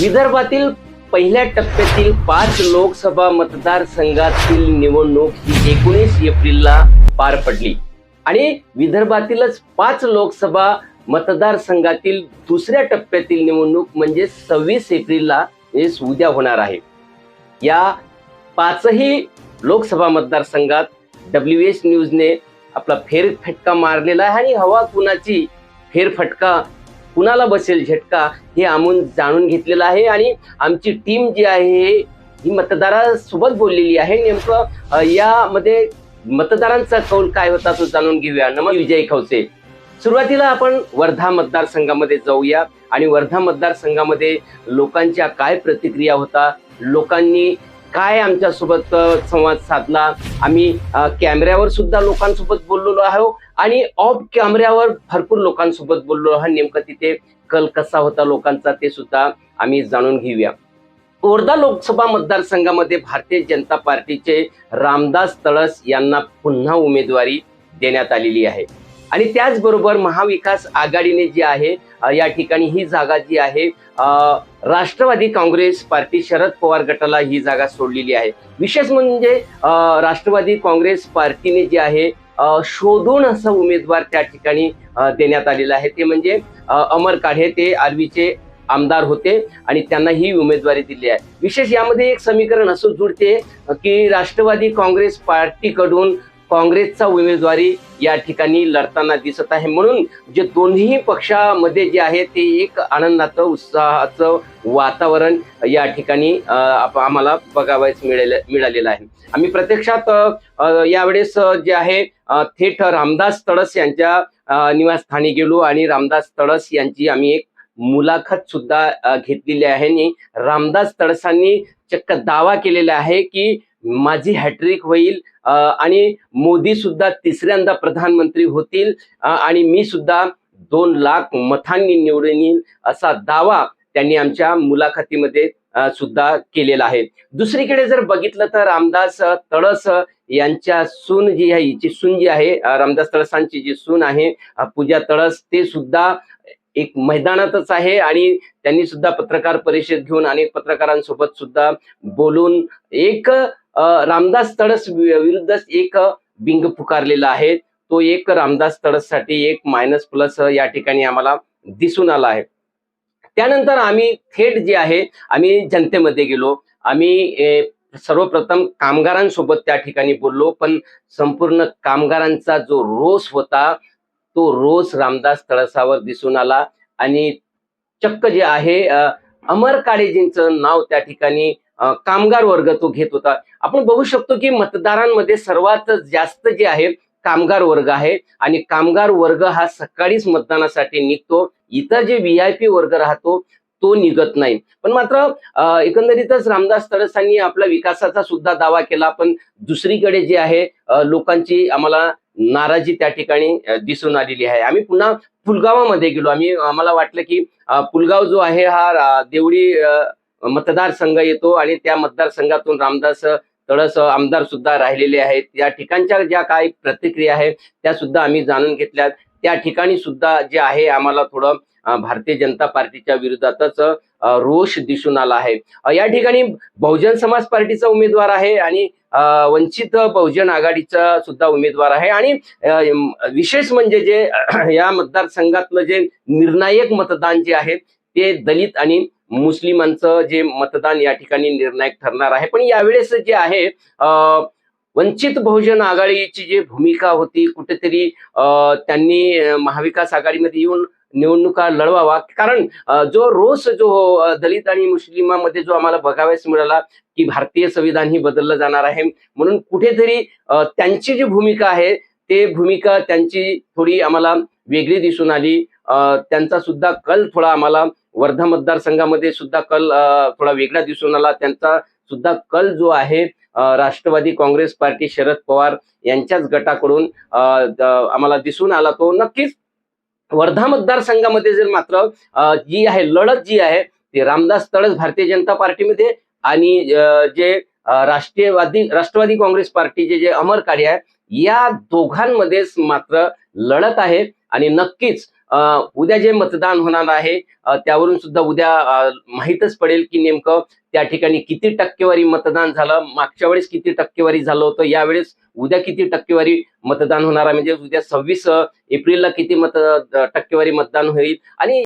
विदर्भातील पहिल्या टप्प्यातील पाच लोकसभा मतदारसंघातील निवडणूक ही एकोणीस एप्रिलला पार पडली. आणि विदर्भातीलच पाच लोकसभा मतदारसंघातील दुसऱ्या टप्प्यातील निवडणूक म्हणजे सव्वीस एप्रिलला हेच उद्या होणार आहे. या पाचही लोकसभा मतदारसंघात डब्ल्यू एच न्यूजने आपला फेरफटका मारलेला आहे आणि हवा कुणाची फेरफटका कुणाला बसेल झटका हे आम्ही जाणून घेतलेलं आहे आणि आमची टीम जी आहे ही मतदारासोबत बोललेली आहे. नेमकं यामध्ये मतदारांचा कौल काय होता तो जाणून घेऊया. नमस्कार विजय खवसे. सुरुवातीला आपण वर्धा मतदारसंघामध्ये जाऊया आणि वर्धा मतदारसंघामध्ये लोकांच्या काय प्रतिक्रिया होता लोकांनी काय आमच्यासोबत संवाद साधला? आम्ही कॅमेऱ्यावर सुद्धा लोकांसोबत बोललेलो आहो आणि ऑफ कॅमेऱ्यावर भरपूर लोकांसोबत बोललो आहोत. नेमकं तिथे कल कसा होता लोकांचा ते सुद्धा आम्ही जाणून घेऊया. वर्धा लोकसभा मतदारसंघामध्ये भारतीय जनता पार्टीचे रामदास तळस यांना पुन्हा उमेदवारी देण्यात आलेली आहे. आणि त्याचबरोबर महाविकास आघाडीने जी आहे या ठिकाणी ही जागा जी आहे राष्ट्रवादी काँग्रेस पार्टी शरद पवार गटाला ही जागा सोडलेली आहे. विशेष म्हणजे राष्ट्रवादी काँग्रेस पार्टीने जी आहे शोधून असं उमेदवार त्या ठिकाणी देण्यात आलेला आहे. ते म्हणजे अमर काढे ते आर्वीचे आमदार होते आणि त्यांना ही उमेदवारी दिली आहे. विशेष यामध्ये एक समीकरण असं जुळते की राष्ट्रवादी काँग्रेस पार्टीकडून काँग्रेसचा उमेदवारी या ठिकाणी लढताना दिसत आहे. म्हणून जे दोन्ही पक्षामध्ये जे आहे ते एक आनंदाचं उत्साहाचं वातावरण या ठिकाणी आम्हाला बघावयास मिळाले मिळालेलं आहे. आम्ही प्रत्यक्षात यावेळेस जे आहे थेट रामदास तळस यांच्या निवासस्थानी गेलो आणि रामदास तळस यांची आम्ही एक मुलाखत सुद्धा घेतलेली आहे. आणि रामदास तडसांनी चक्क दावा केलेला आहे की माझी हॅट्रिक होईल आणि मोदी सुद्धा तिसऱ्यांदा प्रधानमंत्री होतील आणि मी सुद्धा दोन लाख मतांनी निवडून येईल असा दावा त्यांनी आमच्या मुलाखतीमध्ये सुद्धा केलेला आहे. दुसरीकडे जर बघितलं तर रामदास तळस यांच्या सून जी आहे हिची सून जी आहे रामदास तळसांची जी सून आहे पूजा तळस ते सुद्धा एक मैदानातच आहे आणि त्यांनी सुद्धा पत्रकार परिषद घेऊन अनेक पत्रकारांसोबत सुद्धा बोलून एक रामदास तळस वि- विरुद्ध एक बिंग पुकारलेला आहे. तो एक रामदास तळससाठी एक मायनस प्लस या ठिकाणी आम्हाला दिसून आला आहे. त्यानंतर आम्ही थेट जे आहे आम्ही जनतेमध्ये गेलो. आम्ही सर्वप्रथम कामगारांसोबत त्या ठिकाणी बोललो. पण संपूर्ण कामगारांचा जो रोष होता तो रोष रामदास तळसावर दिसून आला. आणि चक्क जे आहे अमर काळेजींचं नाव त्या ठिकाणी कामगार वर्ग तो घेत होता. आपण बघू शकतो की मतदारांमध्ये सर्वात जास्त जे आहे कामगार वर्ग आहे आणि कामगार वर्ग हा सकाळीच मतदानासाठी निघतो. इतर जे व्ही आय पी वर्ग राहतो तो निघत नाही. पण मात्र एकंदरीतच रामदास तडसांनी आपला विकासाचा सुद्धा दावा केला. पण दुसरीकडे जे आहे लोकांची आम्हाला नाराजी त्या ठिकाणी दिसून आलेली आहे. आम्ही पुन्हा पुलगावामध्ये गेलो. आम्ही आम्हाला वाटलं की पुलगाव जो आहे हा देवळी मतदारसंघ येतो आणि त्या मतदारसंघातून रामदास तळस आमदार सुद्धा राहिलेले आहेत. या ठिकाणच्या ज्या काही प्रतिक्रिया आहेत त्या सुद्धा आम्ही जाणून घेतल्यात. त्या ठिकाणी सुद्धा जे आहे आम्हाला थोडं भारतीय जनता पार्टीच्या विरोधातच रोष दिसून आला आहे. या ठिकाणी बहुजन समाज पार्टीचा उमेदवार आहे आणि वंचित बहुजन आघाडीचा सुद्धा उमेदवार आहे. आणि विशेष म्हणजे जे या मतदारसंघातलं जे निर्णायक मतदान जे आहे ते दलित आणि मुस्लिमांचं जे मतदान या ठिकाणी निर्णायक ठरणार आहे. पण यावेळेस जे आहे वंचित बहुजन आघाडीची जी भूमिका होती कुठेतरी त्यांनी महाविकास आघाडीमध्ये येऊन निवडणुका लढवावा. कारण जो रोष जो दलित आणि मुस्लिमांमध्ये जो आम्हाला बघाव्यास मिळाला की भारतीय संविधान ही बदललं जाणार आहे. म्हणून कुठेतरी त्यांची जी भूमिका आहे ते भूमिका त्यांची थोडी आम्हाला वेगळी दिसून आली. त्यांचा सुद्धा कल थोडा आम्हाला वर्धा मतदारसंघामध्ये सुद्धा कल थोडा वेगळा दिसून आला. त्यांचा सुद्धा कल जो आहे राष्ट्रवादी काँग्रेस पार्टी शरद पवार यांच्याच गटाकडून आम्हाला दिसून आला तो. नक्कीच वर्धा मतदारसंघामध्ये जर मात्र जी आहे लढत जी आहे ती रामदास तळस भारतीय जनता पार्टीमध्ये आणि जे राष्ट्रीयवादी राष्ट्रवादी काँग्रेस पार्टीचे जे अमर कार्य आहे या दोघांमध्येच मात्र लढत आहे. आणि नक्कीच उद्या जे मतदान होणार आहे त्यावरून सुद्धा उद्या माहीतच पडेल की नेमकं त्या ठिकाणी किती टक्केवारी मतदान झालं मागच्या वेळेस किती टक्केवारी झालं होतं यावेळेस उद्या किती टक्केवारी मतदान होणार आहे म्हणजे उद्या सव्वीस एप्रिलला किती मत टक्केवारी मतदान होईल आणि